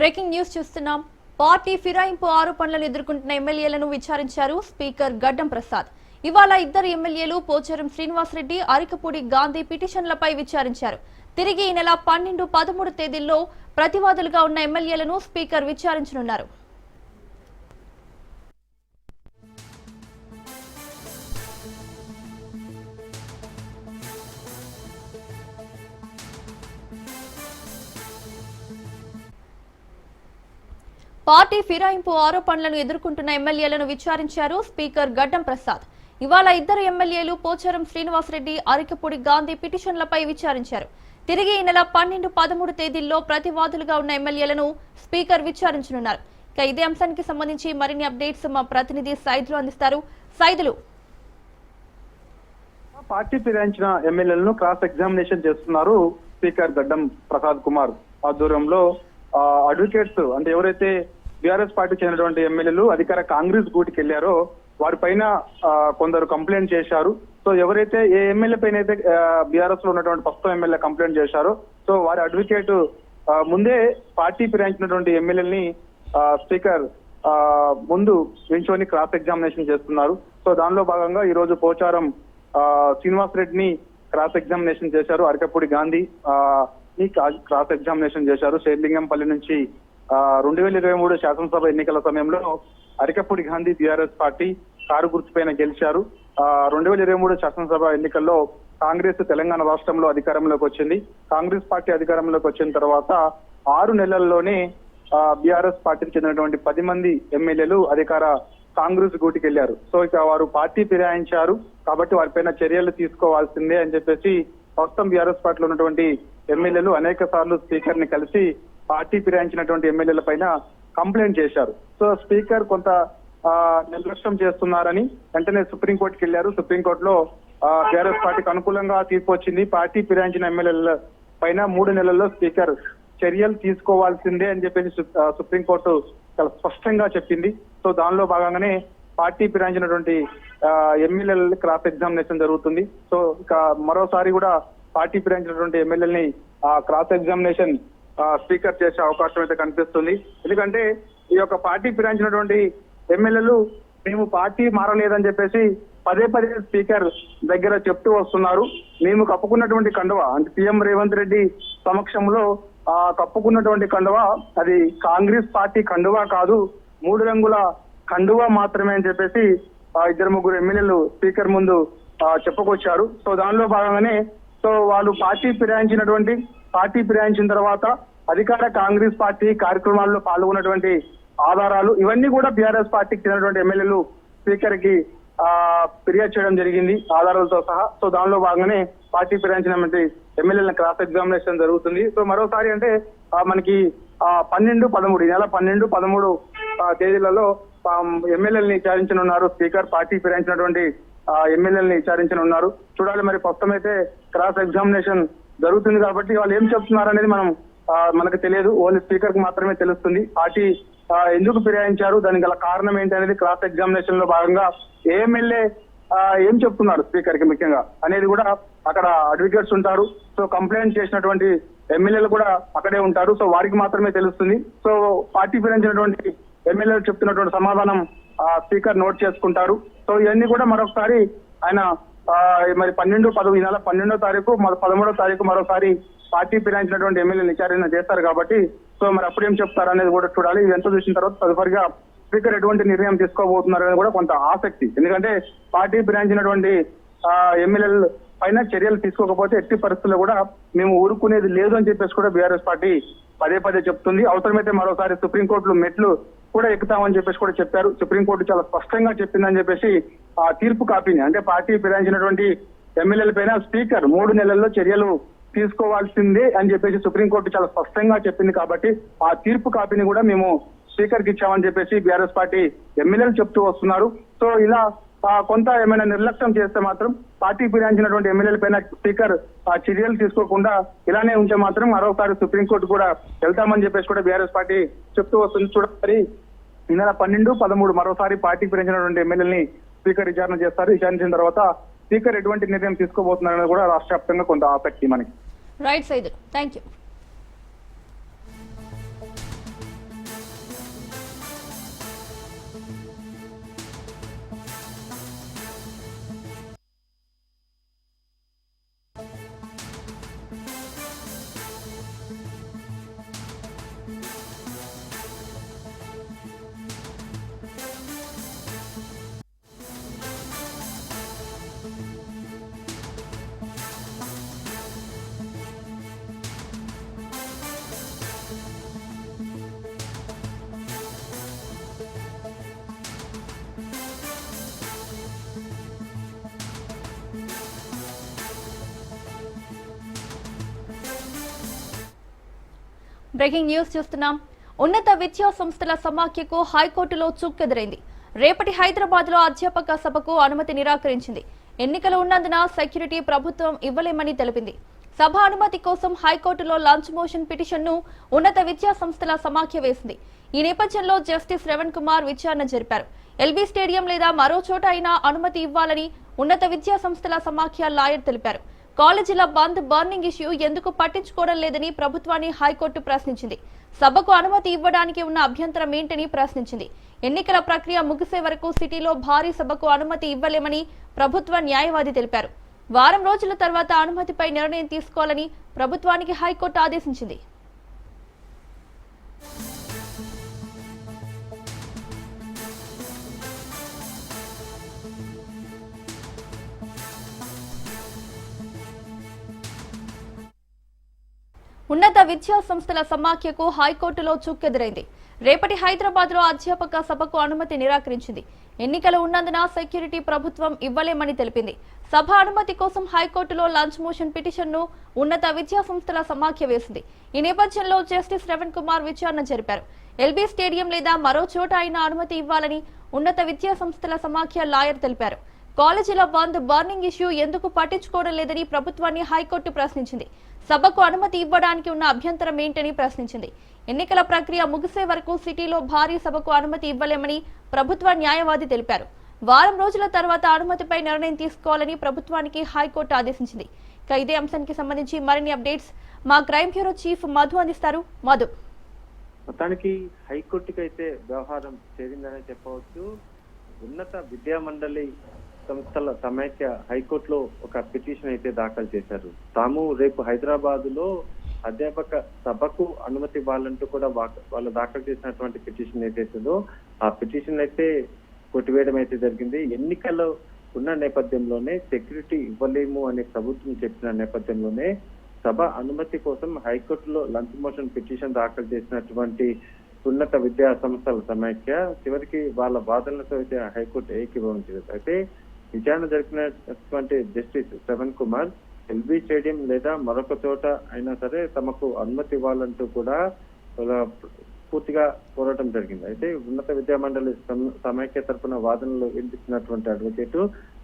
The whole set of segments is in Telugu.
బ్రేకింగ్ న్యూస్ చూస్తున్నాం. పార్టీ ఫిరాయింపు ఆరోపణలను ఎదుర్కొంటున్న ఎమ్మెల్యేలను విచారించారు స్పీకర్ గడ్డం ప్రసాద్. ఇవాళ ఇద్దరు ఎమ్మెల్యేలు పోచారం శ్రీనివాసరెడ్డి అరికపూడి గాంధీ పిటిషన్లపై విచారించారు. తిరిగి ఈ నెల పన్నెండు పదమూడు తేదీల్లో ప్రతివాదులుగా ఉన్న ఎమ్మెల్యేలను స్పీకర్ విచారించనున్నారు. పార్టీ ఫిరాయింపు ఆరోపణలను ఎదుర్కొంటున్న ఎమ్మెల్యేలను విచారించారు స్పీకర్ గడ్డం ప్రసాద్. ఇవాళ ఇద్దరు ఎమ్మెల్యేలు పోచారం శ్రీనివాసరెడ్డి అరికపూడి గాంధీ పిటిషన్లపై విచారించారు. తిరిగి ఈ నెల పన్నెండు పదమూడు తేదీల్లో ప్రతివాదులుగా ఉన్న ఎమ్మెల్యేలను స్పీకర్ విచారించనున్నారు. ఇక ఇదే అంశానికి సంబంధించి మరిన్ని అప్డేట్స్ మా ప్రతినిధి సైదులు అందిస్తారు. సైదులు. పార్టీ ఫిరాయించిన ఎమ్మెల్యేలను క్రాస్ ఎగ్జామినేషన్ చేస్తున్నారు స్పీకర్ గడ్డం ప్రసాద్ కుమార్. ఆధ్వర్యంలో అడ్వకేట్స్ అంటే ఎవరైతే బీఆర్ఎస్ పార్టీ చెందినటువంటి ఎమ్మెల్యేలు అధికార కాంగ్రెస్ గూటికి వెళ్ళారో వారిపైన కొందరు కంప్లైంట్ చేశారు. సో ఎవరైతే ఏ ఎమ్మెల్యే పైన అయితే బీఆర్ఎస్లో ఉన్నటువంటి ప్రస్తుతం ఎమ్మెల్యే కంప్లైంట్ చేశారో సో వారి అడ్వకేట్ ముందే పార్టీ ఫిరాయించినటువంటి ఎమ్మెల్యేని స్పీకర్ ఆ, ముందు నించొని క్రాస్ ఎగ్జామినేషన్ చేస్తున్నారు. సో దానిలో భాగంగా ఈ రోజు పోచారం ఆ, శ్రీనివాస్ రెడ్డిని క్రాస్ ఎగ్జామినేషన్ చేశారు. అరకపూడి గాంధీ ఆ, ని క్రాస్ ఎగ్జామినేషన్ చేశారు. శేర్లింగంపల్లి నుంచి రెండు వేల ఇరవై మూడు శాసనసభ ఎన్నికల సమయంలో Arikapudi Gandhi BRS party car గుర్తుపైన గెలిచారు. రెండు వేల ఇరవై మూడు శాసనసభ ఎన్నికల్లో కాంగ్రెస్ తెలంగాణ రాష్ట్రంలో అధికారంలోకి వచ్చింది. కాంగ్రెస్ పార్టీ అధికారంలోకి వచ్చిన తర్వాత ఆరు నెలల్లోనే బీఆర్ఎస్ పార్టీకి చెందినటువంటి పది మంది ఎమ్మెల్యేలు అధికార కాంగ్రెస్ గూటికి వెళ్ళారు సో ఇక వారు పార్టీ ఫిరాయించారు. కాబట్టి వారిపైన చర్యలు తీసుకోవాల్సిందే అని చెప్పేసి ప్రస్తుతం బీఆర్ఎస్ పార్టీలో ఉన్నటువంటి ఎమ్మెల్యేలు అనేక సార్లు స్పీకర్ని కలిసి పార్టీ ఫిరాయించినటువంటి ఎమ్మెల్యేల పైన కంప్లైంట్ చేశారు. సో స్పీకర్ కొంత ఆ, నిర్లక్ష్యం చేస్తున్నారని వెంటనే సుప్రీంకోర్టుకి వెళ్ళారు సుప్రీంకోర్టులో బీఆర్ఎస్ పార్టీకి అనుకూలంగా తీర్పు వచ్చింది పార్టీ ఫిరాయించిన ఎమ్మెల్యేల పైన మూడు నెలల్లో స్పీకర్ చర్యలు తీసుకోవాల్సిందే అని చెప్పేసి సుప్రీంకోర్టు చాలా స్పష్టంగా చెప్పింది. సో దానిలో భాగంగానే పార్టీ ఫిరాయించినటువంటి ఎమ్మెల్యేల క్రాస్ ఎగ్జామినేషన్ జరుగుతుంది. సో ఇక మరోసారి కూడా పార్టీ ఫిరాయించినటువంటి ఎమ్మెల్యేలని క్రాస్ ఎగ్జామినేషన్ స్పీకర్ చేసే అవకాశం అయితే కనిపిస్తుంది. ఎందుకంటే ఈ యొక్క పార్టీ ఫిరాయించినటువంటి ఎమ్మెల్యేలు మేము పార్టీ మారలేదని చెప్పేసి పదే పదే స్పీకర్ దగ్గర చెప్తూ వస్తున్నారు. మేము కప్పుకున్నటువంటి కండువ అంటే సీఎం రేవంత్ రెడ్డి సమక్షంలో ఆ కప్పుకున్నటువంటి కండువ అది కాంగ్రెస్ పార్టీ కండువా కాదు మూడు రంగుల కండువా మాత్రమే అని చెప్పేసి ఆ ఇద్దరు ముగ్గురు ఎమ్మెల్యేలు స్పీకర్ ముందు చెప్పుకొచ్చారు. సో దానిలో భాగంగానే సో వాళ్ళు పార్టీ ఫిరాయించినటువంటి పార్టీ ఫిరాయించిన తర్వాత అధికార కాంగ్రెస్ పార్టీ కార్యక్రమాల్లో పాల్గొన్నటువంటి ఆధారాలు ఇవన్నీ కూడా బీఆర్ఎస్ పార్టీకి చెందినటువంటి ఎమ్మెల్యేలు స్పీకర్కి ఆ, ఫిర్యాదు చేయడం జరిగింది ఆధారాలతో సహా. సో దానిలో భాగంగానే పార్టీ ఫిరాయించినటువంటి ఎమ్మెల్యేల క్రాస్ ఎగ్జామినేషన్ జరుగుతుంది. సో మరోసారి అంటే మనకి ఆ, పన్నెండు పదమూడు ఈ నెల పన్నెండు పదమూడు తేదీలలో ఎమ్మెల్యేలని విచారించనున్నారు స్పీకర్ పార్టీ ఫిరాయించినటువంటి ఎమ్మెల్యేలని విచారించనున్నారు. చూడాలి మరి ప్రస్తుతం అయితే క్రాస్ ఎగ్జామినేషన్ జరుగుతుంది కాబట్టి వాళ్ళు ఏం చెప్తున్నారు అనేది మనం మనకు తెలియదు. ఓన్లీ స్పీకర్కి మాత్రమే తెలుస్తుంది. పార్టీ ఎందుకు ఫిరాయించారు దానికి గల కారణం ఏంటి అనేది క్రాస్ ఎగ్జామినేషన్లో భాగంగా ఏ ఎమ్మెల్యే ఏం చెప్తున్నారు స్పీకర్కి ముఖ్యంగా అనేది కూడా అక్కడ అడ్వకేట్స్ ఉంటారు. సో కంప్లైంట్ చేసినటువంటి ఎమ్మెల్యేలు కూడా అక్కడే ఉంటారు. సో వారికి మాత్రమే తెలుస్తుంది. సో పార్టీ ఫిరాయించినటువంటి ఎమ్మెల్యేలు చెప్తున్నటువంటి సమాధానం ఆ, స్పీకర్ నోట్ చేసుకుంటారు. సో ఇవన్నీ కూడా మరొకసారి ఆయన మరి పన్నెండు పదవి ఈ నెల పన్నెండో తారీఖు మరి పదమూడో తారీఖు మరోసారి పార్టీ ఫిరాయించినటువంటి ఎమ్మెల్యే విచారణ చేస్తారు కాబట్టి సో మరి అప్పుడు ఏం చెప్తారు అనేది కూడా చూడాలి. ఇదంతా చూసిన తర్వాత తదుపరిగా స్పీకర్ ఎటువంటి నిర్ణయం తీసుకోబోతున్నారు అనేది కూడా కొంత ఆసక్తి. ఎందుకంటే పార్టీ ఫిరాయించినటువంటి ఆ, ఎమ్మెల్యేల పైన చర్యలు తీసుకోకపోతే ఎట్టి పరిస్థితుల్లో కూడా మేము ఊరుకునేది లేదు అని చెప్పేసి కూడా బీఆర్ఎస్ పార్టీ పదే పదే చెప్తుంది. అవసరమైతే మరోసారి సుప్రీంకోర్టులో మెట్లు కూడా ఎక్కుతామని చెప్పేసి కూడా చెప్పారు. సుప్రీంకోర్టు చాలా స్పష్టంగా చెప్పిందని చెప్పేసి ఆ తీర్పు కాపీని అంటే పార్టీ ఫిరాయించినటువంటి ఎమ్మెల్యేల పైన స్పీకర్ మూడు నెలల్లో చర్యలు తీసుకోవాల్సిందే అని చెప్పేసి సుప్రీంకోర్టు చాలా స్పష్టంగా చెప్పింది కాబట్టి ఆ తీర్పు కాపీని కూడా మేము స్పీకర్కి ఇచ్చామని చెప్పేసి బీఆర్ఎస్ పార్టీ ఎమ్మెల్యేలు చెప్తూ వస్తున్నారు. సో ఇలా కొంత ఏమైనా నిర్లక్ష్యం చేస్తే మాత్రం పార్టీ ఫిరాయించినటువంటి ఎమ్మెల్యేల పైన స్పీకర్ ఆ చర్యలు తీసుకోకుండా ఇలానే ఉంటే మాత్రం మరోసారి సుప్రీంకోర్టు కూడా వెళ్తామని చెప్పేసి కూడా బీఆర్ఎస్ పార్టీ చెప్తూ వస్తుంది. చూడాలి ఈ నెల పన్నెండు పదమూడు మరోసారి పార్టీ ఫిరాయించినటువంటి ఎమ్మెల్యేని స్పీకర్ విచారణ చేస్తారు. విచారించిన తర్వాత స్పీకర్ ఎటువంటి నిర్ణయం తీసుకోబోతున్నారని కూడా రాష్ట్ర వ్యాప్తంగా కొంత ఆసక్తి మనకి. Right Saidulu thank you breaking news చూస్తున్నాం. ఉన్నత విద్యా సంస్థల సమాఖ్యకు హైకోర్టులో చుక్కెదిరైంది. రేపటి హైదరాబాద్లో అధ్యాపక సభకు అనుమతి నిరాకరించింది. ఎన్నికలు ఉన్నందున సెక్యూరిటీ ప్రభుత్వం ఇవ్వలేమని తెలిపింది. సభ అనుమతి కోసం హైకోర్టులో లంచ్ మోషన్ పిటిషన్ను ఉన్నత విద్యా సంస్థల సమాఖ్య వేసింది. ఈ నేపథ్యంలో జస్టిస్ శ్రవణ్ కుమార్ విచారణ జరిపారు. ఎల్బీ స్టేడియం లేదా మరో చోట అయినా అనుమతి ఇవ్వాలని ఉన్నత విద్యా సంస్థల సమాఖ్య లాయర్ తెలిపారు. కాలేజీల బంద్ బర్నింగ్ ఇష్యూ ఎందుకు పట్టించుకోవడం లేదని ప్రభుత్వాన్ని హైకోర్టు ప్రశ్నించింది. సభకు అనుమతి ఇవ్వడానికి ఉన్న అభ్యంతరం ఏంటని ప్రశ్నించింది. ఎన్నికల ప్రక్రియ ముగిసే వరకు సిటీలో భారీ సభకు అనుమతి ఇవ్వలేమని ప్రభుత్వ న్యాయవాది తెలిపారు. వారం రోజుల తర్వాత అనుమతిపై నిర్ణయం తీసుకోవాలని ప్రభుత్వానికి హైకోర్టు ఆదేశించింది. ఉన్నత విద్యా సంస్థల సమాఖ్యకు హైకోర్టులో చుక్కెదురైంది. రేపటి హైదరాబాద్లో అధ్యాపక సభకు అనుమతి నిరాకరించింది. ఎన్నికలు ఉన్నందున సెక్యూరిటీ ప్రభుత్వం ఇవ్వలేమని తెలిపింది. సభ అనుమతి కోసం హైకోర్టులో లంచ్ మోషన్ పిటిషన్ను ఉన్నత విద్యా సంస్థల సమాఖ్య వేసింది. ఈ నేపథ్యంలో జస్టిస్ శ్రవణ్ కుమార్ విచారణ జరిపారు. ఎల్బీ స్టేడియం లేదా మరో చోట అయినా అనుమతి ఇవ్వాలని ఉన్నత విద్యా సంస్థల సమాఖ్య లాయర్ తెలిపారు. కాలేజీల బంద్ బర్నింగ్ ఇష్యూ ఎందుకు పట్టించుకోవడం లేదని ప్రభుత్వాన్ని హైకోర్టు ప్రశ్నించింది. సభకు అనుమతి ఇవ్వడానికి ఉన్న అభ్యంతరం ఏంటని ప్రశ్నించింది. ఎన్నికల ప్రక్రియ ముగిసే వరకు సిటీలో భారీ సభకు అనుమతి ఇవ్వలేమని ప్రభుత్వ న్యాయవాది తెలిపారు. వారం రోజుల తర్వాత అనుమతిపై నిర్ణయం తీసుకోవాలని ప్రభుత్వానికి హైకోర్టు ఆదేశించింది. ఇక ఇదే అంశానికి సంబంధించి మరిన్ని అప్డేట్స్ మా క్రైమ్ బ్యూరో చీఫ్ మధు అందిస్తారు. మధు. మొత్తానికి హైకోర్టుకి అయితే వ్యవహారం చేరిందనే చెప్పవచ్చు. ఉన్నత విద్యా మండలి సంస్థల సమైక్య హైకోర్టులో ఒక పిటిషన్ అయితే దాఖలు చేశారు. తాము రేపు హైదరాబాద్లో అధ్యాపక సభకు అనుమతి ఇవ్వాలంటూ కూడా వాళ్ళు దాఖలు చేసినటువంటి పిటిషన్ ఏదైతుందో ఆ పిటిషన్ అయితే కొట్టివేయడం అయితే జరిగింది. ఎన్నికలు ఉన్న నేపథ్యంలోనే సెక్యూరిటీ ఇవ్వలేము అనే ప్రభుత్వం చెప్పిన నేపథ్యంలోనే సభ అనుమతి కోసం హైకోర్టులో లంచ్ మోషన్ పిటిషన్ దాఖలు చేసినటువంటి ఉన్నత విద్యా సంస్థల సమైక్య చివరికి వాళ్ళ వాదనలతో అయితే హైకోర్టు ఏకీభవించలేదు అయితే విచారణ జరిపినటువంటి justice Shravan Kumar LB stadium లేదా మరొక చోట అయినా సరే తమకు అనుమతి ఇవ్వాలంటూ కూడా పూర్తిగా కోరటం జరిగింది. అయితే ఉన్నత విద్యా మండలి సమైక్య తరపున వాదనలు వినిపించినటువంటి అడ్వకేట్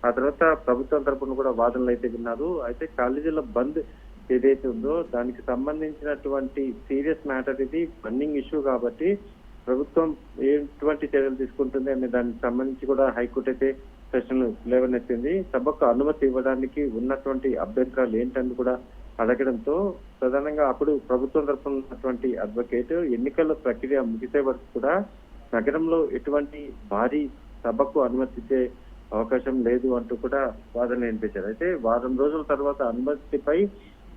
ఆ తర్వాత ప్రభుత్వం తరపున కూడా వాదనలు అయితే విన్నారు. అయితే కాలేజీల బంద్ ఏదైతే ఉందో దానికి సంబంధించినటువంటి సీరియస్ మ్యాటర్ ఇది బండింగ్ ఇష్యూ కాబట్టి ప్రభుత్వం ఎటువంటి చర్యలు తీసుకుంటుంది అనే దానికి సంబంధించి కూడా హైకోర్టు అయితే సెషన్ లేవనెత్తింది. సభకు అనుమతి ఇవ్వడానికి ఉన్నటువంటి అభ్యంతరాలు ఏంటని కూడా అడగడంతో ప్రధానంగా అప్పుడు ప్రభుత్వం తరఫున ఉన్నటువంటి అడ్వకేట్ ఎన్నికల ప్రక్రియ ముగిసే వరకు కూడా నగరంలో ఎటువంటి భారీ సభకు అనుమతిచ్చే అవకాశం లేదు అంటూ కూడా వాదన వినిపించారు. అయితే వారం రోజుల తర్వాత అనుమతిపై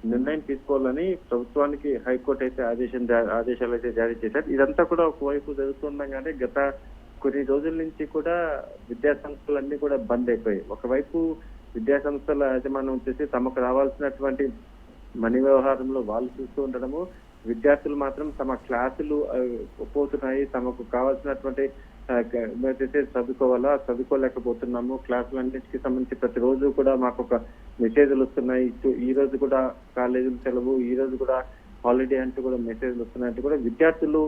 నిర్ణయం తీసుకోవాలని ప్రభుత్వానికి హైకోర్టు అయితే ఆదేశం ఆదేశాలు అయితే జారీ చేశారు. ఇదంతా కూడా ఒకవైపు జరుగుతుండగానే గత కొన్ని రోజుల నుంచి కూడా విద్యా సంస్థలన్నీ కూడా బంద్ అయిపోయాయి. ఒకవైపు విద్యా సంస్థల యాజమాన్యం వచ్చేసి తమకు రావాల్సినటువంటి మనీ వ్యవహారంలో వాళ్ళు చూస్తూ ఉండడము విద్యార్థులు మాత్రం తమ క్లాసులు పోతున్నాయి. తమకు కావాల్సినటువంటి ఆ, ఏదైతే చదువుకోవాలా? చదువుకోలేకపోతున్నాము. క్లాసులన్నిటికీ సంబంధించి ప్రతిరోజు కూడా మాకు ఒక మెసేజ్లు వస్తున్నాయి. ఈ రోజు కూడా కాలేజీలు సెలవు ఈ రోజు కూడా హాలిడే అంటూ కూడా మెసేజ్లు వస్తున్నాయి. అంటే కూడా విద్యార్థులు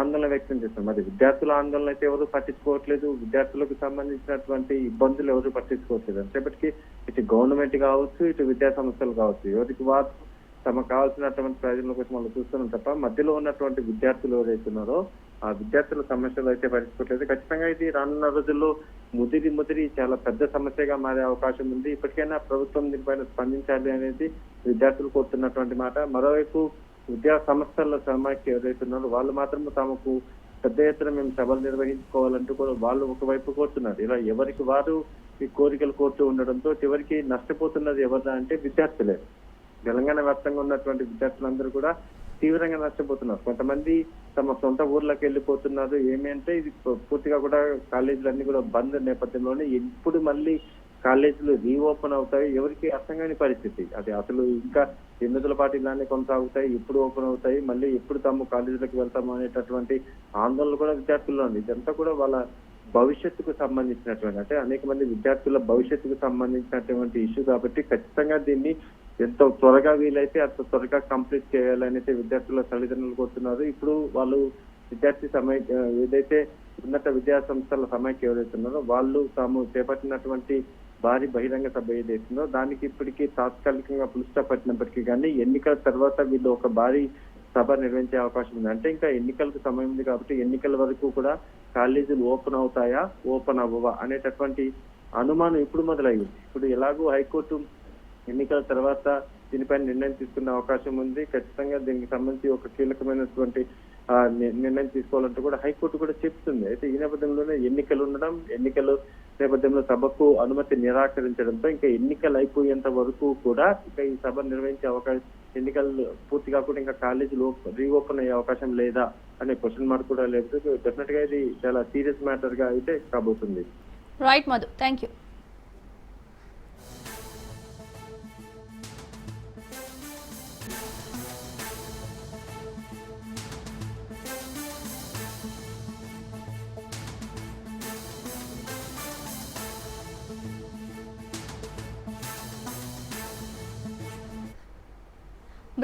ఆందోళన వ్యక్తం చేస్తున్నారు మరి విద్యార్థుల ఆందోళన అయితే ఎవరు పట్టించుకోవట్లేదు. విద్యార్థులకు సంబంధించినటువంటి ఇబ్బందులు ఎవరు పట్టించుకోవట్లేదు. అంతేపటికి ఇటు గవర్నమెంట్ కావచ్చు ఇటు విద్యా సంస్థలు కావచ్చు ఎవరికి వారు తమకు కావాల్సినటువంటి ప్రయోజనం కోసం వాళ్ళు చూస్తున్నాం తప్ప మధ్యలో ఉన్నటువంటి విద్యార్థులు ఎవరైతే ఉన్నారో ఆ విద్యార్థుల సమస్యలు అయితే పట్టించుకోవట్లేదు. ఖచ్చితంగా ఇది రానున్న రోజుల్లో ముదిరి ముదిరి చాలా పెద్ద సమస్యగా మారే అవకాశం ఉంది. ఇప్పటికైనా ప్రభుత్వం దీనిపైన స్పందించాలి అనేది విద్యార్థులు కోరుతున్నటువంటి మాట. మరోవైపు విద్యా సంస్థల సమాఖ్య ఎవరైతే ఉన్నారో వాళ్ళు మాత్రం తమకు పెద్ద ఎత్తున మేము సభలు నిర్వహించుకోవాలంటూ కూడా వాళ్ళు ఒకవైపు కోరుతున్నారు. ఇలా ఎవరికి వారు ఈ కోరికలు కోరుతూ ఉండడంతో చివరికి నష్టపోతున్నది ఎవరిదా అంటే విద్యార్థులే. తెలంగాణ వ్యాప్తంగా ఉన్నటువంటి విద్యార్థులందరూ కూడా తీవ్రంగా నష్టపోతున్నారు. కొంతమంది తమ సొంత ఊర్లకు వెళ్ళిపోతున్నారు. ఏమి అంటే ఇది పూర్తిగా కూడా కాలేజీలన్నీ కూడా బంద్ నేపథ్యంలోనే. ఎప్పుడు మళ్ళీ కాలేజీలు రీఓపెన్ అవుతాయి. ఎవరికి అర్థం కాని పరిస్థితి. అది అసలు ఇంకా ఎనిమిదిల పాటు ఇలానే కొనసాగుతాయి. ఎప్పుడు ఓపెన్ అవుతాయి. మళ్ళీ ఎప్పుడు తాము కాలేజీలకు వెళ్తాము అనేటటువంటి ఆందోళన కూడా విద్యార్థుల్లో ఉంది ఇదంతా కూడా వాళ్ళ భవిష్యత్తుకు సంబంధించినటువంటి అంటే అనేక మంది విద్యార్థుల భవిష్యత్తుకు సంబంధించినటువంటి ఇష్యూ కాబట్టి ఖచ్చితంగా దీన్ని ఎంత త్వరగా వీలైతే అంత త్వరగా కంప్లీట్ చేయాలని అయితే విద్యార్థుల తల్లిదండ్రులు కోరుతున్నారు. ఇప్పుడు వాళ్ళు విద్యార్థి సమయ ఏదైతే ఉన్నత విద్యా సంస్థల సమైక్య ఎవరైతే ఉన్నారో వాళ్ళు తాము చేపట్టినటువంటి భారీ బహిరంగ సభ ఏదైతుందో దానికి ఇప్పటికీ తాత్కాలికంగా పులిస్టా పట్టినప్పటికీ కానీ ఎన్నికల తర్వాత వీళ్ళు ఒక భారీ సభ నిర్వహించే అవకాశం ఉంది. అంటే ఇంకా ఎన్నికలకు సమయం ఉంది కాబట్టి ఎన్నికల వరకు కూడా కాలేజీలు ఓపెన్ అవుతాయా ఓపెన్ అవ్వవా అనేటటువంటి అనుమానం ఇప్పుడు మొదలైంది. ఇప్పుడు ఎలాగో హైకోర్టు ఎన్నికల తర్వాత దీనిపై నిర్ణయం తీసుకునే అవకాశం ఉంది. ఖచ్చితంగా దీనికి సంబంధించి ఒక కీలకమైనటువంటి నిర్ణయం తీసుకోవాలంటే కూడా హైకోర్టు కూడా చెప్తుంది. అయితే ఈ నేపథ్యంలోనే ఎన్నికలు ఉండడం ఎన్నికలు నేపథ్యంలో సభకు అనుమతి నిరాకరించడంతో ఇంకా ఎన్నికలు అయిపోయేంత వరకు కూడా ఇంకా ఈ సభ నిర్వహించే అవకాశం ఎన్నికలు పూర్తి కాకుండా ఇంకా కాలేజీలు రీఓపెన్ అయ్యే అవకాశం లేదా అనే క్వశ్చన్ మార్క్ కూడా లేదు. డెఫినెట్గా ఇది చాలా సీరియస్ మ్యాటర్గా అయితే కాబోతుంది. Right Madhu thank you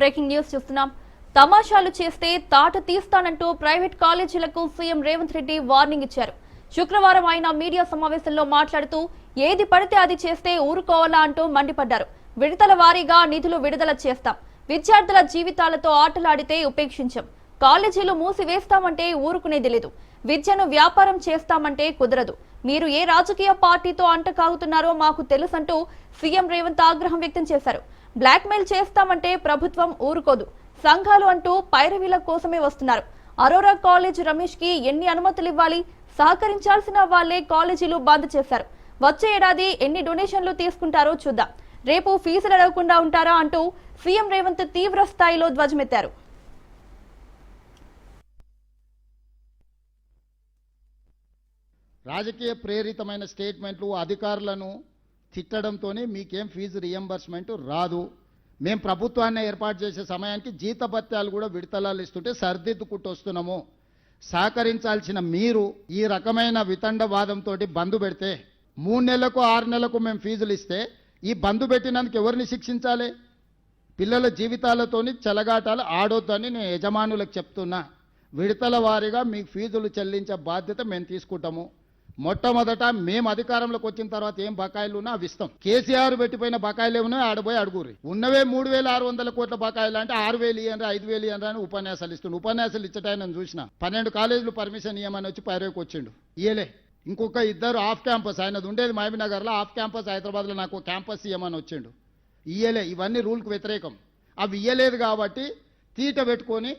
breaking news చూస్తున్నాం. తమాషాలు చేస్తే తాట తీస్తానంటూ ప్రైవేట్ కాలేజీలకు సీఎం రేవంత్ రెడ్డి వార్నింగ్ ఇచ్చారు. శుక్రవారం ఆయన మీడియా సమావేశంలో మాట్లాడుతూ ఏది పడితే అది చేస్తే ఊరుకోవాలా అంటూ మండిపడ్డారు. విడతల వారీగా నిధులు విడుదల చేస్తాం. విద్యార్థుల జీవితాలతో ఆటలాడితే ఉపేక్షించం. కాలేజీలు మూసివేస్తామంటే ఊరుకునేది లేదు. విద్యను వ్యాపారం చేస్తామంటే కుదరదు. మీరు ఏ రాజకీయ పార్టీతో అంటకాగుతున్నారో మాకు తెలుసంటూ సీఎం రేవంత్ ఆగ్రహం వ్యక్తం చేశారు. బ్లాక్మెయిల్ చేస్తామంటే ప్రభుత్వం ఊరుకోదు. సంఘాలు అంటూ పైరవీల కోసమే వస్తున్నారు. అరోరా కాలేజ్ రమేష్కి ఎన్ని అనుమతులు ఇవ్వాలి సహకరించాల్సిన వాళ్ళే కాలేజీలు బంద్ చేశారు. వచ్చే ఏడాది ఎన్ని డొనేషన్లు తీసుకుంటారో చూద్దాం. రేపు ఫీజులు అడగకుండా ఉంటారా అంటూ సీఎం రేవంత్ తీవ్ర స్థాయిలో ధ్వజమెత్తారు. రాజకీయ ప్రేరితమైన స్టేట్మెంట్లు అధికారులను తిట్టడంతోనే మీకేం ఫీజు రియంబర్స్మెంట్ రాదు. మేము ప్రభుత్వాన్ని ఏర్పాటు చేసే సమయానికి జీతభత్యాలు కూడా విడతలాలు ఇస్తుంటే సర్దిద్దుకుంటూ వస్తున్నాము సహకరించాల్సిన మీరు ఈ రకమైన వితండవాదంతో బంధు పెడితే మూడు నెలలకు ఆరు నెలలకు మేము ఫీజులు ఇస్తే ఈ బంధు పెట్టినందుకు ఎవరిని శిక్షించాలి? పిల్లల జీవితాలతోని చెలగాటాలు ఆడొద్దని నేను యజమానులకు చెప్తున్నా. విడతల వారీగా మీకు ఫీజులు చెల్లించే బాధ్యత మేము తీసుకుంటాము. మొట్టమొదట మేము అధికారంలోకి వచ్చిన తర్వాత ఏం బకాయిలు ఉన్నా అవి ఇస్తాం. కేసీఆర్ పెట్టిపోయిన బకాయిలు ఏమన్నా ఆడపోయి అడుగురి ఉన్నవే మూడు వేల ఆరు వందల కోట్ల బకాయిలు అంటే ఆరు వేలు ఇయ్యండి ఐదు వేలు ఇయ్యండి అని ఉపన్యాసాలు ఇస్తుండు. ఉపన్యాసాలు ఇచ్చటాయని చూసిన. పన్నెండు కాలేజీలు పర్మిషన్ ఇవ్వమని వచ్చి పైరేకి వచ్చిండు. ఇయలే ఇంకొక ఇద్దరు ఆఫ్ క్యాంపస్ ఆయనది ఉండేది మహబీనగర్లో ఆఫ్ క్యాంపస్ హైదరాబాద్లో నాకు ఒక క్యాంపస్ ఇవ్వమని వచ్చిండు. ఇయ్యలే ఇవన్నీ రూల్కి వ్యతిరేకం. అవి ఇయ్యలేదు కాబట్టి తీట పెట్టుకొని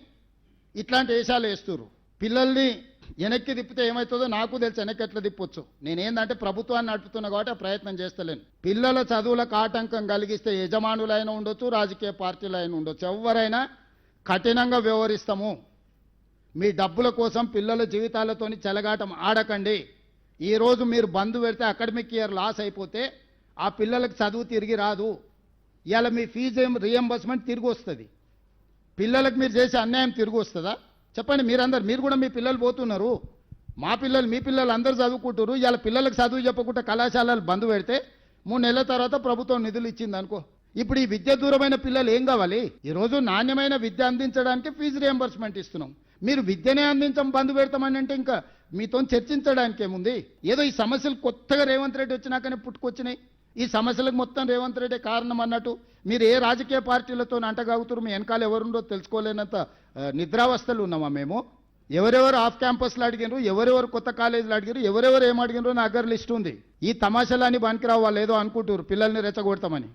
ఇట్లాంటి వేషాలు వేస్తున్నారు పిల్లల్ని వెనక్కి తిప్పితే ఏమవుతుందో నాకు తెలుసు వెనక్కి ఎట్లా తిప్పొచ్చు. నేనేందంటే ప్రభుత్వాన్ని నడుపుతున్నా కాబట్టి ఆ ప్రయత్నం చేస్తలేను. పిల్లల చదువులకు ఆటంకం కలిగిస్తే యజమానులైనా ఉండొచ్చు రాజకీయ పార్టీలైనా ఉండొచ్చు. ఎవరైనా కఠినంగా వ్యవహరిస్తాము. మీ డబ్బుల కోసం పిల్లల జీవితాలతోని చెలగాటం ఆడకండి. ఈరోజు మీరు బంద్ పెడితే అకాడమిక్ ఇయర్ లాస్ అయిపోతే ఆ పిల్లలకు చదువు తిరిగి రాదు. ఇవాళ మీ ఫీజు రియంబర్స్మెంట్ తిరిగి వస్తుంది. పిల్లలకు మీరు చేసే అన్యాయం తిరిగి వస్తుందా? చెప్పండి మీరందరు మీరు కూడా మీ పిల్లలు పోతున్నారు. మా పిల్లలు మీ పిల్లలు అందరూ చదువుకుంటారు ఇవాళ పిల్లలకు చదువు చెప్పకుండా కళాశాలలు బంద్ పెడితే మూడు నెలల తర్వాత ప్రభుత్వం నిధులు ఇచ్చింది అనుకో. ఇప్పుడు ఈ విద్య దూరమైన పిల్లలు ఏం కావాలి? ఈరోజు నాణ్యమైన విద్య అందించడానికి ఫీజు రియంబర్స్మెంట్ ఇస్తున్నాం. మీరు విద్యనే అందించం బంద్ పెడతామని అంటే ఇంకా మీతో చర్చించడానికి ఏముంది? ఏదో ఈ సమస్యలు కొత్తగా రేవంత్ రెడ్డి వచ్చినాకనే పుట్టుకొచ్చినాయి. ఈ సమస్యలకు మొత్తం రేవంత్ రెడ్డి కారణం అన్నట్టు మీరు ఏ రాజకీయ పార్టీలతో అంటగాగుతారు మీ వెనకాల ఎవరుండో తెలుసుకోలేనంత నిద్రావస్థలు ఉన్నామా మేము? ఎవరెవరు ఆఫ్ క్యాంపస్లో అడిగినారు ఎవరెవరు కొత్త కాలేజీలు అడిగారు ఎవరెవరు ఏం అడిగినారో నా దగ్గర లిస్ట్ ఉంది. ఈ తమాషాలని పనికిరావు వాళ్ళు ఏదో అనుకుంటారు పిల్లల్ని రెచ్చగొడతామని.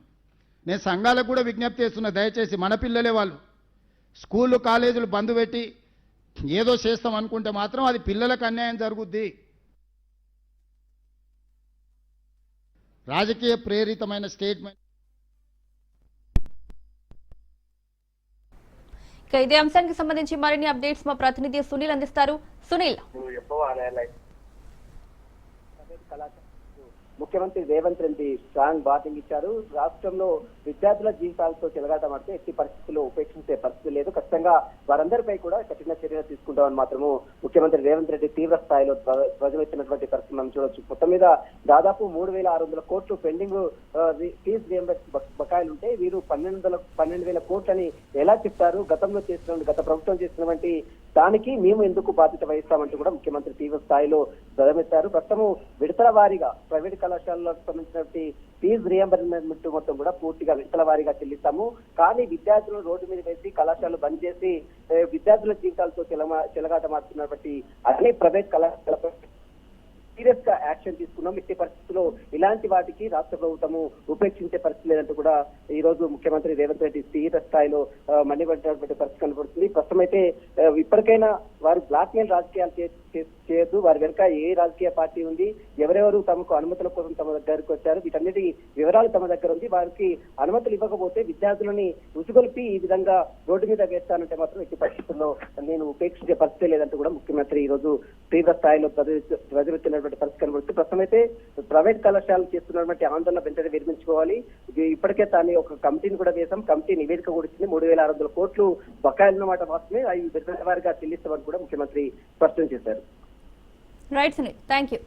నేను సంఘాలకు కూడా విజ్ఞప్తి చేస్తున్నా దయచేసి మన పిల్లలే వాళ్ళు. స్కూళ్ళు కాలేజీలు బంద్ పెట్టి ఏదో చేస్తాం అనుకుంటే మాత్రం అది పిల్లలకు అన్యాయం జరుగుద్ది. రాజకీయ ప్రేరితమైన స్టేట్మెంట్. ఇదే అంశానికి సంబంధించి మరిన్ని అప్డేట్స్ మా ప్రతినిధి సునీల్ అందిస్తారు. సునీల్. ముఖ్యమంత్రి రేవంత్ రెడ్డి స్ట్రాంగ్ బాటింగ్ ఇచ్చారు. రాష్ట్రంలో విద్యార్థుల జీవితాలతో చెలగాటమాడితే ఎట్టి పరిస్థితుల్లో ఉపేక్షించే పరిస్థితి లేదు. ఖచ్చితంగా వారందరిపై కూడా కఠిన చర్యలు తీసుకుంటామని మాత్రము ముఖ్యమంత్రి రేవంత్ రెడ్డి తీవ్ర స్థాయిలో ధ్వజమెత్తినటువంటి పరిస్థితి మనం చూడొచ్చు. మొత్తం మీద దాదాపు మూడు వేల ఆరు వందల కోట్లు పెండింగ్ ఫీజ్ రియంబర్స్ బకాయిలు ఉంటే వీరు పన్నెండు వందల పన్నెండు వేల కోట్లని ఎలా చెప్తారు? గతంలో చేసిన గత ప్రభుత్వం చేసినటువంటి దానికి మేము ఎందుకు బాధ్యత వహిస్తామంటూ కూడా ముఖ్యమంత్రి తీవ్ర స్థాయిలో ధ్వజమెత్తారు. ప్రస్తుతము విడతల వారీగా ప్రైవేట్ కళాశాలలకు సంబంధించినటువంటి ఫీజు రియంబర్స్మెంట్ మొత్తం కూడా పూర్తిగా విడతల వారీగా చెల్లిస్తాము. కానీ విద్యార్థులను రోడ్డు మీద వేసి కళాశాలలు బంద్ చేసి విద్యార్థుల జీవితాలతో చెలమా చెలగాటమాడుతున్నటువంటి అన్ని ప్రైవేట్ కళాశాలపై సీరియస్గా యాక్షన్ తీసుకున్నాం. ఎట్టి పరిస్థితుల్లో ఇలాంటి వాటికి రాష్ట్ర ప్రభుత్వము ఉపేక్షించే పరిస్థితి లేదంటూ కూడా ఈ రోజు ముఖ్యమంత్రి రేవంత్ రెడ్డి తీవ్ర స్థాయిలో ఆ, మండిపడినటువంటి పరిస్థితి కనబడుతుంది ప్రస్తుతం అయితే ఇప్పటికైనా వారు బ్లాక్ మెయిల్ రాజకీయాలు చేసి చే- చేయొద్దు. వారి వెనుక ఏ రాజకీయ పార్టీ ఉంది ఎవరెవరు తమకు అనుమతుల కోసం తమ దగ్గరకు వచ్చారు వీటన్నిటి వివరాలు తమ దగ్గర ఉంది. వారికి అనుమతులు ఇవ్వకపోతే విద్యార్థులని ఉసుగొల్పి ఈ విధంగా రోడ్డు మీద వేస్తానంటే మాత్రం ఎట్టి పరిస్థితుల్లో నేను ఉపేక్షించే పరిస్థితి లేదంటూ కూడా ముఖ్యమంత్రి ఈ రోజు తీవ్ర స్థాయిలో ప్రజలెత్తినటువంటి పరిస్థితి కనబడుతుంది ప్రస్తుతం అయితే ప్రైవేట్ కళాశాలలు చేస్తున్నటువంటి ఆందోళన వెంటనే విరమించుకోవాలి. ఇప్పటికే తాను ఒక కమిటీని కూడా వేశాం. కమిటీ నివేదిక కూడా ఇచ్చింది. మూడు వేల ఆరు వందల కోట్లు బకాయిలు అన్నమాట మాత్రమే అవి విడుదల వారిగా చెల్లిస్తామని కూడా ముఖ్యమంత్రి స్పష్టం చేశారు. Right Sunil thank you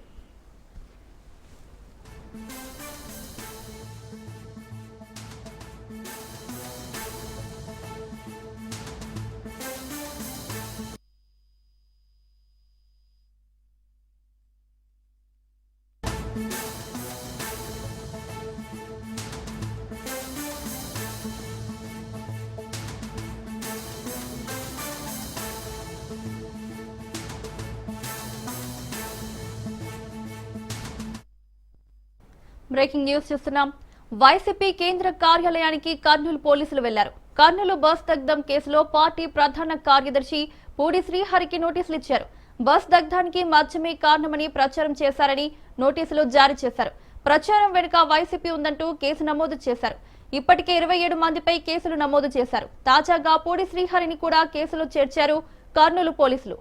breaking news చూస్తున్నాం. వైసీపీ కేంద్ర కార్యాలయానికి కర్నూలు పోలీసులు వెళ్ళారు. కర్నూలు బస్ దగ్ధం కేసులో పార్టీ ప్రధాన కార్యదర్శి పూడి శ్రీహరికి నోటీసులు ఇచ్చారు. బస్ దగ్ధానికి మద్యమే కారణమని ప్రచారం చేశారని నోటీసులు జారీ చేశారు. ప్రచారం వెనుక వైసీపీ ఉందంటూ కేసు నమోదు చేశారు. ఇప్పటికే ఇరవై ఏడు మందిపై కేసులు నమోదు చేశారు. తాజాగా పూడి శ్రీహరిని కూడా కేసులో చేర్చారు కర్నూలు పోలీసులు.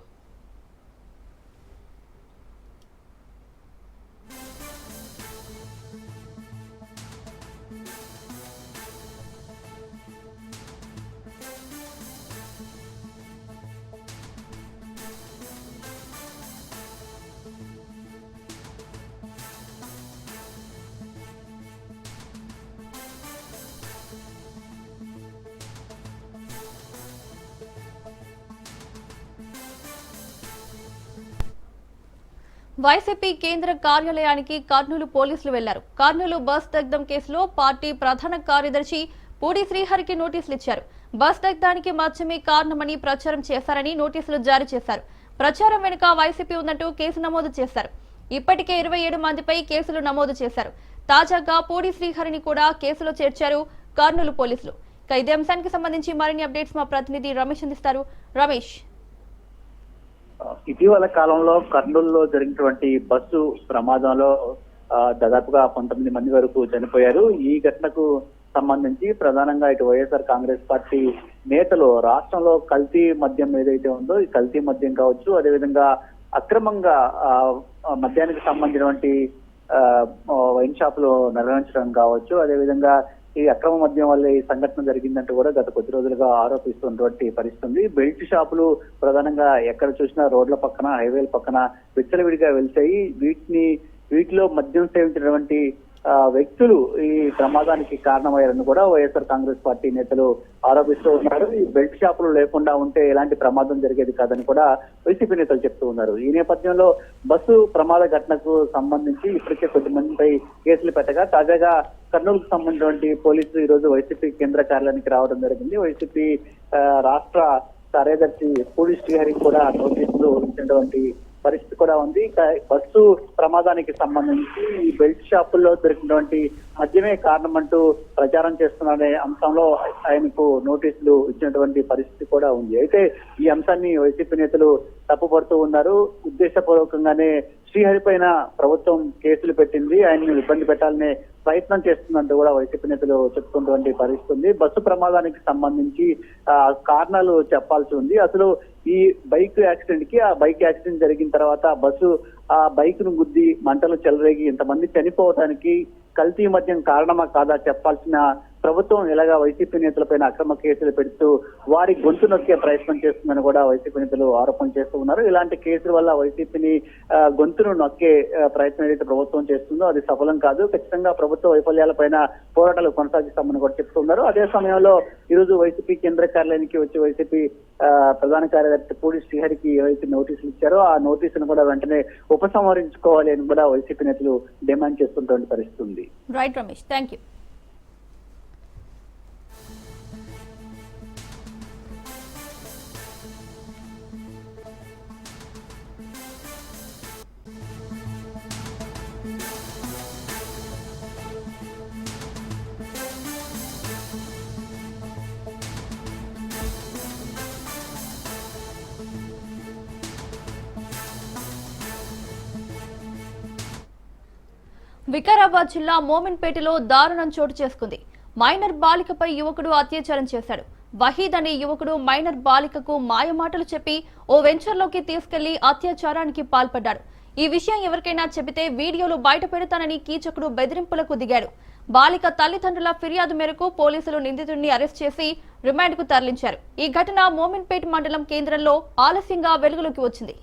వైసీపీ కేంద్ర కార్యాలయానికి కర్నూలు పోలీసులు వెళ్ళారు. కర్నూలు బస్ దగ్ధం కేసులో పార్టీ ప్రధాన కార్యదర్శి పూడి శ్రీహరికి నోటీసులు ఇచ్చారు. బస్ దగ్ధానికి మాత్రమే కారణమని ప్రచారం చేశారని నోటీసులు జారీ చేశారు. ప్రచారం వెనుక వైసీపీ ఉన్నట్టు కేసు నమోదు చేశారు. ఇప్పటికే ఇరవై ఏడు మందిపై కేసులు నమోదు చేశారు. తాజాగా పూడి శ్రీహరిని కూడా కేసులో చేర్చారు కర్నూలు పోలీసులు. ఇక ఇదే అంశానికి సంబంధించి మరిన్ని అప్డేట్స్ మా ప్రతినిధి రమేష్ అందిస్తారు. రమేష్. ఇటీవల కాలంలో కర్నూలులో జరిగినటువంటి బస్సు ప్రమాదంలో ఆ, దాదాపుగా పంతొమ్మిది మంది వరకు చనిపోయారు. ఈ ఘటనకు సంబంధించి ప్రధానంగా ఇటు వైఎస్ఆర్ కాంగ్రెస్ పార్టీ నేతలు రాష్ట్రంలో కల్తీ మద్యం ఏదైతే ఉందో ఈ కల్తీ మద్యం కావచ్చు అదేవిధంగా అక్రమంగా ఆ, మద్యానికి సంబంధించినటువంటి ఆ, వైన్ షాపులు నిర్వహించడం కావచ్చు అదేవిధంగా ఈ అక్రమ మద్యం వల్ల ఈ సంఘటన జరిగిందంటూ కూడా గత కొద్ది రోజులుగా ఆరోపిస్తున్నటువంటి పరిస్థితి ఉంది. బెల్ట్ షాపులు ప్రధానంగా ఎక్కడ చూసినా రోడ్ల పక్కన హైవేల పక్కన విచ్చలవిడిగా వెళ్తాయి వీటిని వీటిలో మద్యం సేవించినటువంటి వ్యక్తులు ఈ ప్రమాదానికి కారణమయ్యారని కూడా వైఎస్ఆర్ కాంగ్రెస్ పార్టీ నేతలు ఆరోపిస్తూ ఉన్నారు. ఈ బెల్ట్ షాపులు లేకుండా ఉంటే ఎలాంటి ప్రమాదం జరిగేది కాదని కూడా వైసీపీ నేతలు చెప్తూ ఉన్నారు. ఈ నేపథ్యంలో బస్సు ప్రమాద ఘటనకు సంబంధించి ఇప్పటికే కొద్ది మందిపై కేసులు పెట్టగా తాజాగా కర్నూలుకు సంబంధించినటువంటి పోలీసులు ఈ రోజు వైసీపీ కేంద్ర కార్యాలయానికి రావడం జరిగింది. వైసీపీ రాష్ట్ర కార్యదర్శి పూడి శ్రీహరికి కూడా నోటీసులు ఇచ్చినటువంటి పరిస్థితి కూడా ఉంది. బస్సు ప్రమాదానికి సంబంధించి ఈ బెల్ట్ షాపుల్లో దొరికినటువంటి మద్యమే కారణం అంటూ ప్రచారం చేస్తున్నారనే అంశంలో ఆయనకు నోటీసులు ఇచ్చినటువంటి పరిస్థితి కూడా ఉంది. అయితే ఈ అంశాన్ని వైసీపీ నేతలు తప్పుపడుతూ ఉన్నారు. ఉద్దేశపూర్వకంగానే శ్రీహరి పైన ప్రభుత్వం కేసులు పెట్టింది. ఆయన్ని ఇబ్బంది పెట్టాలనే ప్రయత్నం చేస్తుందంటూ కూడా వైసీపీ నేతలు చెప్తున్నటువంటి పరిస్థితి ఉంది. బస్సు ప్రమాదానికి సంబంధించి ఆ, కారణాలు చెప్పాల్సి ఉంది. అసలు ఈ బైక్ యాక్సిడెంట్కి ఆ బైక్ యాక్సిడెంట్ జరిగిన తర్వాత బస్సు ఆ బైక్ను గుద్ది మంటలు చెలరేగి ఇంతమంది చనిపోవడానికి కల్తీ మద్యం కారణమా కాదా చెప్పాల్సిన ప్రభుత్వం ఇలాగా వైసీపీ నేతలపైన అక్రమ కేసులు పెడుతూ వారి గొంతు నొక్కే ప్రయత్నం చేస్తుందని కూడా వైసీపీ నేతలు ఆరోపణ చేస్తూ ఉన్నారు. ఇలాంటి కేసుల వల్ల వైసీపీని ఆ, గొంతును నొక్కే ప్రయత్నం ఏదైతే ప్రభుత్వం చేస్తుందో అది సఫలం కాదు. ఖచ్చితంగా ప్రభుత్వ వైఫల్యాలపైన పోరాటాలు కొనసాగిస్తామని కూడా చెప్తున్నారు అదే సమయంలో ఈరోజు వైసీపీ కేంద్ర కార్యాలయానికి వచ్చి వైసీపీ ప్రధాన కార్యదర్శి పూడి శ్రీహరికి ఏవైతే నోటీసులు ఇచ్చారో ఆ నోటీసును కూడా వెంటనే ఉపసంహరించుకోవాలి అని కూడా వైసీపీ నేతలు డిమాండ్ చేస్తున్నటువంటి పరిస్థితి ఉంది. Right Ramesh thank you Vikarabad జిల్లా మోమిన్పేటలో దారుణం చోటు చేసుకుంది. మైనర్ బాలికపై యువకుడు అత్యాచారం చేశాడు. వహీద్ అనే యువకుడు మైనర్ బాలికకు మాయమాటలు చెప్పి ఓ వెంచర్లోకి తీసుకెళ్ళి అత్యాచారానికి పాల్పడ్డాడు. ఈ విషయం ఎవరికైనా చెబితే వీడియోలు బయట పెడతానని కీచకుడు బెదిరింపులకు దిగాడు. బాలిక తల్లిదండ్రుల ఫిర్యాదు మేరకు పోలీసులు నిందితుడిని అరెస్ట్ చేసి రిమాండ్కు తరలించారు. ఈ ఘటన మోమిన్పేట్ మండలం కేంద్రంలో ఆలస్యంగా వెలుగులోకి వచ్చింది.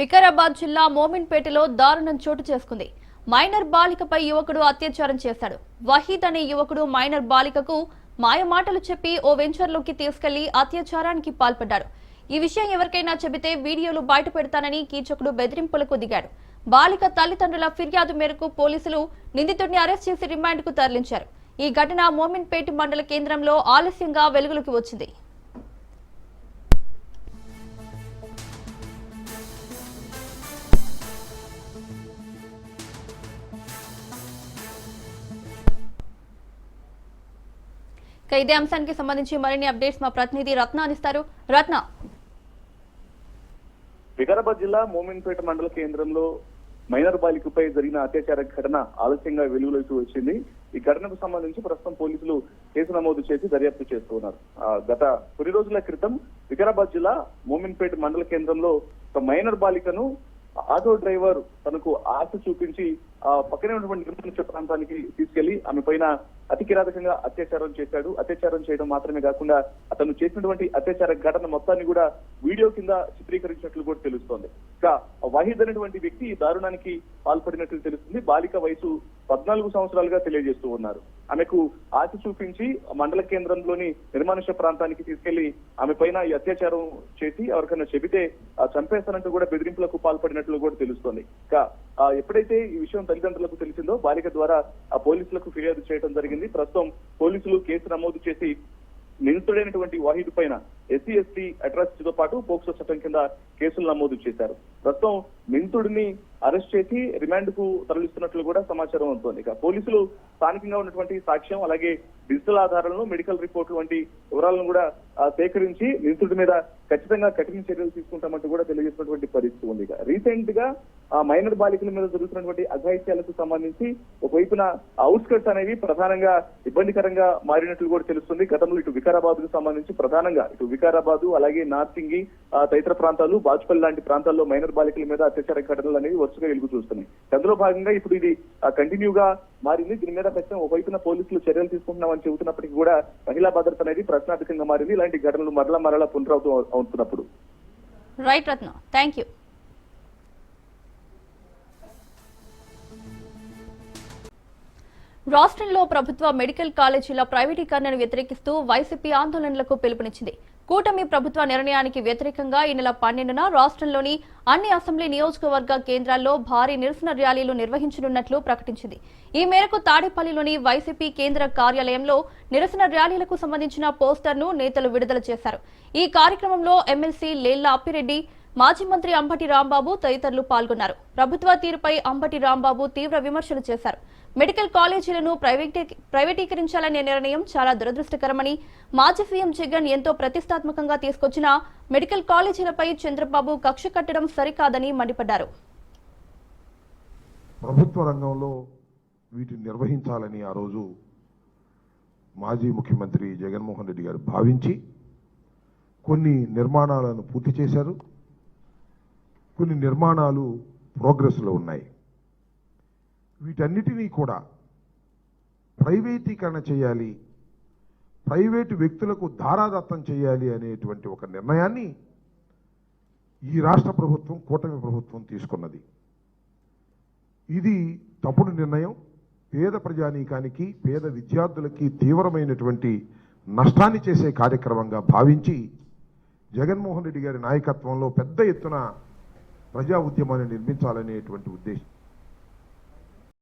వికారాబాద్ జిల్లా మోమిన్పేటలో దారుణం చోటు చేసుకుంది. మైనర్ బాలికపై యువకుడు అత్యాచారం చేశాడు. వహీద్ అనే యువకుడు మైనర్ బాలికకు మాయమాటలు చెప్పి ఓ వెంచర్లోకి తీసుకెళ్ళి అత్యాచారానికి పాల్పడ్డాడు. ఈ విషయం ఎవరికైనా చెబితే వీడియోలు బయట పెడతానని కీచకుడు బెదిరింపులకు దిగాడు. బాలిక తల్లిదండ్రుల ఫిర్యాదు మేరకు పోలీసులు నిందితుడిని అరెస్ట్ చేసి రిమాండ్కు తరలించారు. ఈ ఘటన మోమిన్పేట మండల కేంద్రంలో ఆలస్యంగా వెలుగులోకి వచ్చింది. ఇదే అంశానికి సంబంధించి మరిన్ని అప్డేట్స్ మా ప్రతినిధి రత్న అందిస్తారు. రత్న. వికారాబాద్ జిల్లా మోమిన్పేట మండల కేంద్రంలో మైనర్ బాలికపై జరిగిన అత్యాచార ఘటన ఆలస్యంగా వెలుగులోకి వచ్చింది. ఈ ఘటనకు సంబంధించి ప్రస్తుతం పోలీసులు కేసు నమోదు చేసి దర్యాప్తు చేస్తున్నారు. గత కొన్ని రోజుల క్రితం వికారాబాద్ జిల్లా మోమిన్పేట మండల కేంద్రంలో ఒక మైనర్ బాలికను ఆటో డ్రైవర్ తనకు ఆశ చూపించి ఆ పక్కనే ఉన్నటువంటి ప్రాంతానికి తీసుకెళ్ళి ఆమె పైన అతి కిరాతకంగా అత్యాచారం చేశాడు. అత్యాచారం చేయడం మాత్రమే కాకుండా అతను చేసినటువంటి అత్యాచార ఘటన మొత్తాన్ని కూడా వీడియో కింద చిత్రీకరించినట్లు కూడా తెలుస్తోంది. ఇక వహీద్ అనేటువంటి వ్యక్తి ఈ దారుణానికి పాల్పడినట్లు తెలుస్తుంది. బాలిక వయసు పద్నాలుగు సంవత్సరాలుగా తెలియజేస్తూ ఉన్నారు. ఆమెకు ఆశ చూపించి మండల కేంద్రంలోని నిర్మానుష ప్రాంతానికి తీసుకెళ్ళి ఆమె పైన ఈ అత్యాచారం చేసి ఎవరికైనా చెబితే ఆ, చంపేస్తానంటూ కూడా బెదిరింపులకు పాల్పడినట్లు కూడా తెలుస్తోంది. ఇక ఆ, ఎప్పుడైతే ఈ విషయం తల్లిదండ్రులకు తెలిసిందో బాలిక ద్వారా ఆ పోలీసులకు ఫిర్యాదు చేయడం జరిగింది. ప్రస్తుతం పోలీసులు కేసు నమోదు చేసి నిందితుడైనటువంటి వాహిద్ పైన ఎస్సీ ఎస్టీ అట్రాసిటీతో పాటు పోక్సో చట్టం కింద కేసులు నమోదు చేశారు. ప్రస్తుతం నిందితుడిని అరెస్ట్ చేసి రిమాండ్కు తరలిస్తున్నట్లు కూడా సమాచారం అవుతోంది ఇక పోలీసులు స్థానికంగా ఉన్నటువంటి సాక్ష్యం అలాగే డిజిటల్ ఆధారాలను మెడికల్ రిపోర్ట్లు వంటి వివరాలను కూడా సేకరించి నిందితుడి మీద ఖచ్చితంగా కఠిన చర్యలు తీసుకుంటామంటూ కూడా తెలియజేసినటువంటి పరిస్థితి ఉంది. ఇక రీసెంట్గా మైనర్ బాలికల మీద జరుగుతున్నటువంటి అఘాయిత్యాలకు సంబంధించి ఒకవైపున అవుట్స్కట్స్ అనేవి ప్రధానంగా ఇబ్బందికరంగా మారినట్లు కూడా తెలుస్తుంది. గతంలో ఇటు వికారాబాద్కు సంబంధించి ప్రధానంగా ఇటు వికారాబాద్ అలాగే నార్సింగి ఆ, తదితర ప్రాంతాలు బాజ్పల్లి లాంటి ప్రాంతాల్లో మైనర్ బాలికల మీద అత్యాచార ఘటనలు అనేవి వరుసగా వెలుగు చూస్తున్నాయి. అందులో భాగంగా ఇప్పుడు ఇది కంటిన్యూగా మారింది. దీని మీద ఖచ్చితంగా ఒకవైపున పోలీసులు చర్యలు తీసుకుంటున్నామని చెబుతున్నప్పటికీ కూడా మహిళా భద్రత అనేది ప్రశ్నార్థకంగా మారింది. ఇలాంటి ఘటనలు మరలా మరలా పునరావృతం అవుతున్నప్పుడు. Right Ratna thank you. రాష్ట్రంలో ప్రభుత్వ మెడికల్ కాలేజీల ప్రైవేటీకరణను వ్యతిరేకిస్తూ వైసీపీ ఆందోళనలకు పిలుపునిచ్చింది. కూటమి ప్రభుత్వ నిర్ణయానికి వ్యతిరేకంగా ఈ నెల పన్నెండున రాష్ట్రంలోని అన్ని అసెంబ్లీ నియోజకవర్గ కేంద్రాల్లో భారీ నిరసన ర్యాలీలు నిర్వహించనున్నట్లు ప్రకటించింది. ఈ మేరకు తాడేపల్లిలోని వైసీపీ కేంద్ర కార్యాలయంలో నిరసన ర్యాలీలకు సంబంధించిన పోస్టర్ను నేతలు విడుదల చేశారు. ఈ కార్యక్రమంలో ఎమ్మెల్సీ లేళ్ళ అప్పిరెడ్డి మాజీ మంత్రి అంబటి రాంబాబు తదితరులు పాల్గొన్నారు. ప్రభుత్వ తీరుపై అంబటి రాంబాబు తీవ్ర విమర్శలు చేశారు. మెడికల్ కాలేజీలను ప్రైవేటీ- ప్రైవేటీకరించాలనే నిర్ణయం చాలా దురదృష్టకరమని మాజీ సీఎం జగన్ ఎంతో ప్రతిష్టాత్మకంగా తీసుకొచ్చిన మెడికల్ కాలేజీలపై చంద్రబాబు కక్ష కట్టడం సరికాదని మండిపడ్డారు. ప్రభుత్వ రంగంలో వీటిని నిర్వహించాలని ఆ రోజు మాజీ ముఖ్యమంత్రి జగన్మోహన్ రెడ్డి గారు భావించి కొన్ని నిర్మాణాలను పూర్తి చేశారు. కొన్ని నిర్మాణాలు ప్రోగ్రెస్లో ఉన్నాయి. వీటన్నిటినీ కూడా ప్రైవేటీకరణ చేయాలి ప్రైవేటు వ్యక్తులకు ధారాదత్తం చేయాలి అనేటువంటి ఒక నిర్ణయాన్ని ఈ రాష్ట్ర ప్రభుత్వం కూటమి ప్రభుత్వం తీసుకున్నది. ఇది తప్పుడు నిర్ణయం. పేద ప్రజానీకానికి పేద విద్యార్థులకి తీవ్రమైనటువంటి నష్టాన్ని చేసే కార్యక్రమంగా భావించి జగన్మోహన్ రెడ్డి గారి నాయకత్వంలో పెద్ద ఎత్తున ప్రజా ఉద్యమాన్ని నిర్మించాలనేటువంటి ఉద్దేశం.